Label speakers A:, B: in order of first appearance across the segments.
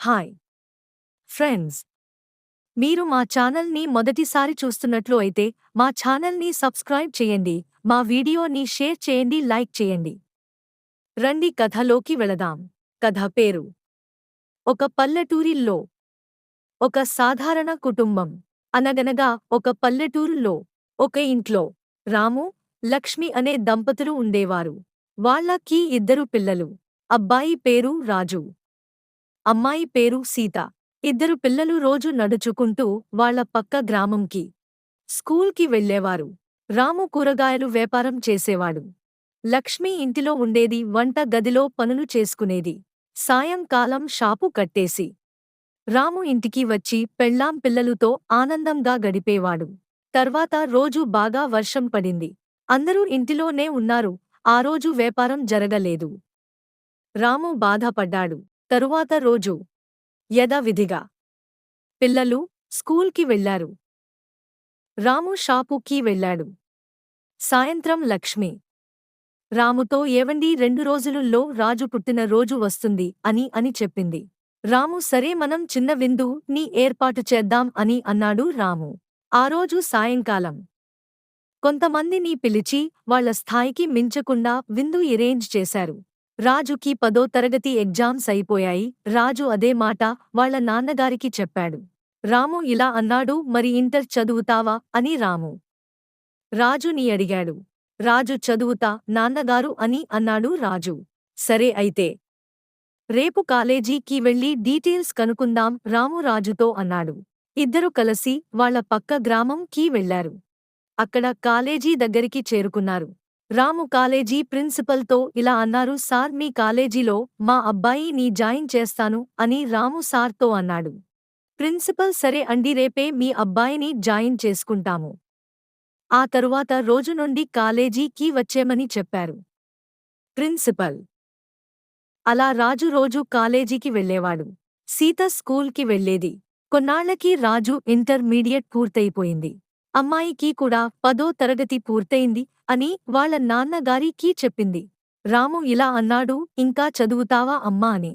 A: Hi friends మీరు మా ఛానల్ని మొదటిసారి చూస్తున్నట్లు అయితే మా ఛానల్ని సబ్స్క్రైబ్ చేయండి మా వీడియోని షేర్ చేయండి లైక్ చేయండి. రండి కథలోకి వెళదాం. కథ పేరు ఒక పల్లెటూరిల్లో ఒక సాధారణ కుటుంబం. అనగనగా ఒక పల్లెటూరులో ఒక ఇంట్లో రాము లక్ష్మి అనే దంపతులు ఉండేవారు. వాళ్ళకి ఇద్దరు పిల్లలు. అబ్బాయి పేరు రాజు. అమ్మాయి పేరు సీత. ఇద్దరు పిల్లలు రోజు నడుచుకుంటూ వాళ్ళ పక్క గ్రామంకి స్కూల్కి వెళ్ళేవారు రాము కూరగాయలు వ్యాపారం చేసేవాడు. లక్ష్మి ఇంటిలో ఉండేది వంట గదిలో పనులు చేసుకునేది. సాయంకాలం షాపు కట్టేసి రాము ఇంటికి వచ్చి పెళ్ళాం పిల్లలుతో ఆనందంగా గడిపేవాడు. తర్వాత రోజు బాగా వర్షం పడింది. అందరూ ఇంటిలోనే ఉన్నారు. ఆ రోజు వ్యాపారం జరగలేదు. రాము బాధపడ్డాడు. తరువాత రోజు యథావిధిగా పిల్లలు స్కూల్కి వెళ్ళారు రాము షాపుకి వెళ్ళాడు. సాయంత్రం లక్ష్మి రాముతో ఏవండి రెండు రోజులుల్లో రాజు పుట్టిన రోజు వస్తుంది అని అని చెప్పింది. రాము సరే మనం చిన్న విందు నీ ఏర్పాటు చేద్దాం అని అన్నాడు రాము. ఆ రోజు సాయంకాలం. కొంతమందిని పిలిచి వాళ్ళ స్థాయికి మించకుండా విందు ఎరేంజ్ చేశారు. రాజుకి పదో తరగతి ఎగ్జామ్స్ అయిపోయాయి రాజు అదే మాట వాళ్ళ నాన్నగారికి చెప్పాడు. రాము ఇలా అన్నాడు మరి ఇంటర్ చదువుతావా? అని రాము. రాజుని అడిగాడు. రాజు చదువుతా నాన్నగారు అని అన్నాడు రాజు. సరే అయితే రేపు కాలేజీకి వెళ్ళి డీటెయిల్స్ కనుకుందాం రాము రాజుతో అన్నాడు. ఇద్దరు కలిసి వాళ్ళ పక్క గ్రామం కీ వెళ్ళారు అక్కడ కాలేజీ దగ్గరికి చేరుకున్నారు. రాము కాలేజీ ప్రిన్సిపల్తో ఇలా అన్నారు సార్ మీ కాలేజీలో మా అబ్బాయి నీ జాయిన్ చేస్తాను అని రాము సార్తో అన్నాడు. ప్రిన్సిపల్ సరే అండి రేపే మీ అబ్బాయిని జాయిన్ చేసుకుంటాము. ఆ తరువాత రోజు నుండి కాలేజీకి వచ్చేమని చెప్పారు. ప్రిన్సిపల్ అలా రాజు రోజు కాలేజీకి వెళ్ళేవాడు సీత స్కూల్కి వెళ్ళేది కొన్నాళ్ళకి రాజు ఇంటర్మీడియట్ పూర్తయిపోయింది. అమ్మాయికి కూడా పదో తరగతి పూర్తయింది అని వాళ్ళ నాన్నగారికి చెప్పింది. రాము ఇలా అన్నాడు ఇంకా చదువుతావా అమ్మా అని.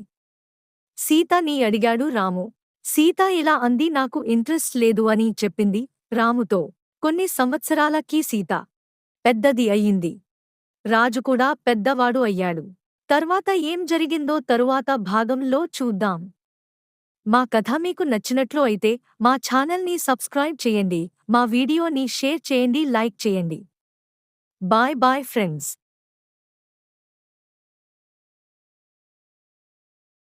A: సీత నీ అడిగాడు రాము. సీత ఇలా అంది నాకు ఇంట్రెస్ట్ లేదు అని చెప్పింది రాముతో. కొన్ని సంవత్సరాలకి సీత. పెద్దది అయ్యింది. రాజు కూడా పెద్దవాడు అయ్యాడు. తర్వాత ఏం జరిగిందో తరువాత భాగంలో చూద్దాం. మా కథ మీకు నచ్చినట్లు అయితే మా ఛానల్ని సబ్స్క్రైబ్ చేయండి మా వీడియోని షేర్ చేయండి లైక్ చేయండి. Bye bye friends.